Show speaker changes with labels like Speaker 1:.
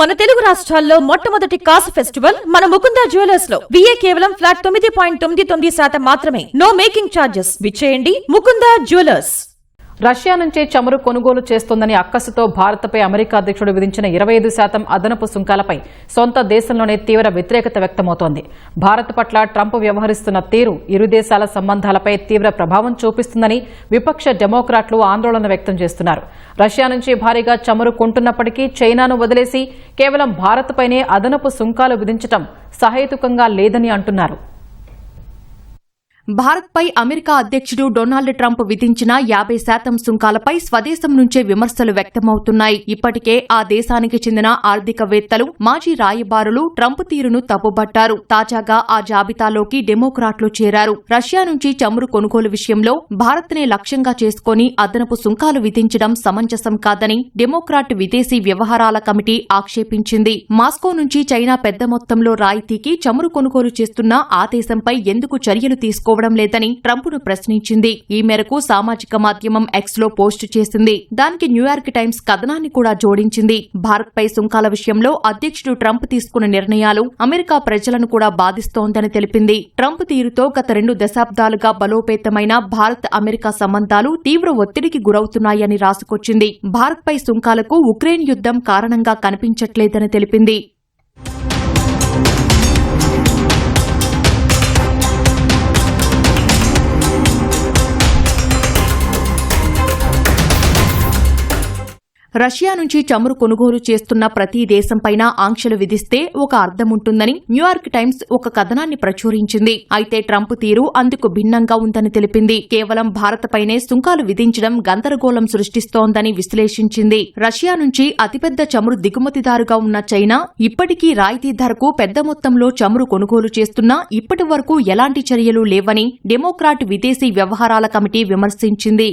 Speaker 1: మన తెలుగు రాష్ట్రాల్లో మొట్టమొదటి కాసు ఫెస్టివల్ మన ముకుందా జ్యువెలర్స్లో. విఏ కేవలం ఫ్లాట్ తొమ్మిది పాయింట్ తొమ్మిది తొమ్మిది శాతం మాత్రమే. నో మేకింగ్ ఛార్జెస్ విచ్చేయండి ముకుందా జ్యువెలర్స్.
Speaker 2: రష్యా నుంచే చమురు కొనుగోలు చేస్తోందని అక్కసుతో భారత్పై అమెరికా అధ్యక్షుడు విధించిన ఇరవై ఐదు శాతం అదనపు సుంకాలపై సొంత దేశంలోనే తీవ్ర వ్యతిరేకత వ్యక్తమవుతోంది. భారత్ పట్ల ట్రంప్ వ్యవహరిస్తున్న తీరు ఇరు దేశాల సంబంధాలపై తీవ్ర ప్రభావం చూపిస్తుందని విపక్ష డెమోక్రాట్లు ఆందోళన వ్యక్తం చేస్తున్నారు. రష్యా నుంచి భారీగా చమురు కొంటున్నప్పటికీ చైనాను వదిలేసి కేవలం భారత్పైనే అదనపు సుంకాలు విధించడం సహేతుకంగా లేదని అంటున్నారు.
Speaker 3: భారత్పై అమెరికా అధ్యక్షుడు డొనాల్డ్ ట్రంప్ విధించిన యాభై శాతం సుంకాలపై స్వదేశం నుంచే విమర్శలు వ్యక్తమవుతున్నాయి. ఇప్పటికే ఆ దేశానికి చెందిన ఆర్థికవేత్తలు మాజీ రాయబారులు ట్రంప్ తీరును తప్పుబట్టారు. తాజాగా ఆ జాబితాలోకి డెమోక్రాట్లు చేరారు. రష్యా నుంచి చమురు కొనుగోలు విషయంలో భారత్నే లక్ష్యంగా చేసుకుని అదనపు సుంకాలు విధించడం సమంజసం కాదని డెమోక్రాట్ విదేశీ వ్యవహారాల కమిటీ ఆక్షేపించింది. మాస్కో నుంచి చైనా పెద్ద మొత్తంలో రాయితీకి చమురు కొనుగోలు చేస్తున్న ఆ దేశంపై ఎందుకు చర్యలు తీసుకోవడం లేదని ట్రంప్ను ప్రశ్నించింది. ఈ మేరకు సామాజిక మాధ్యమం ఎక్స్లో పోస్టు చేసింది. దానికి న్యూయార్క్ టైమ్స్ కథనాన్ని కూడా జోడించింది. భారత్పై సుంకాల విషయంలో అధ్యక్షుడు ట్రంప్ తీసుకున్న నిర్ణయాలు అమెరికా ప్రజలను కూడా బాధిస్తోందని తెలిపింది. ట్రంప్ తీరుతో గత రెండు దశాబ్దాలుగా బలోపేతమైన భారత్ అమెరికా సంబంధాలు తీవ్ర ఒత్తిడికి గురవుతున్నాయని రాసుకొచ్చింది. భారత్పై సుంకాలకు ఉక్రెయిన్ యుద్దం కారణంగా కనిపించట్లేదని తెలిపింది. రష్యా నుంచి చమురు కొనుగోలు చేస్తున్న ప్రతి దేశంపైన ఆంక్షలు విధిస్తే ఒక అర్థముంటుందని న్యూయార్క్ టైమ్స్ ఒక కథనాన్ని ప్రచురించింది. అయితే ట్రంప్ తీరు అందుకు భిన్నంగా ఉందని తెలిపింది. కేవలం భారత్పైనే సుంకాలు విధించడం గందరగోళం సృష్టిస్తోందని విశ్లేషించింది. రష్యా నుంచి అతిపెద్ద చమురు దిగుమతిదారుగా ఉన్న చైనా ఇప్పటికీ రాయితీ ధరకు పెద్ద మొత్తంలో చమురు కొనుగోలు చేస్తున్నా ఇప్పటి వరకు ఎలాంటి చర్యలు లేవని డెమోక్రాట్ విదేశీ వ్యవహారాల కమిటీ విమర్శించింది.